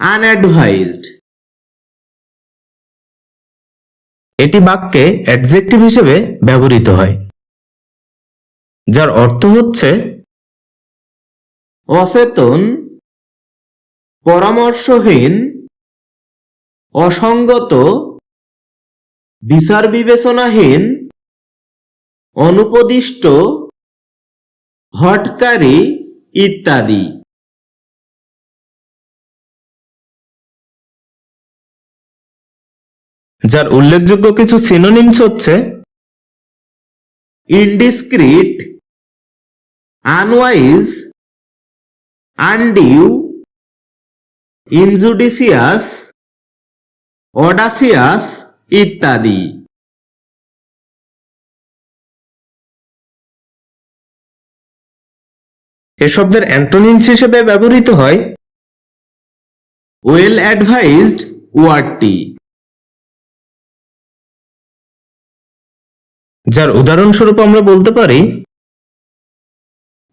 আনঅ্যাডভাইজড এটি বাক্যে অ্যাডজেক্টিভ হিসেবে ব্যবহৃত হয় যার অর্থ হচ্ছে অচেতন পরামর্শহীন অসঙ্গত বিচার বিবেচনাহীন অনুপদিষ্ট হটকারী ইত্যাদি। যার উল্লেখযোগ্য কিছু সিনোনিমস হচ্ছে indiscreet unwise undue injudicious audacious ইত্যাদি। এ শব্দের অ্যান্টোনিমস হিসেবে ব্যবহৃত হয় ওয়েল অ্যাডভাইজড ওয়ার্ডটি যার উদাহরণস্বরূপ আমরা বলতে পারি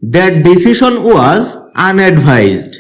দ্যাট ডিসিশন ওয়াজ আনঅ্যাডভাইজড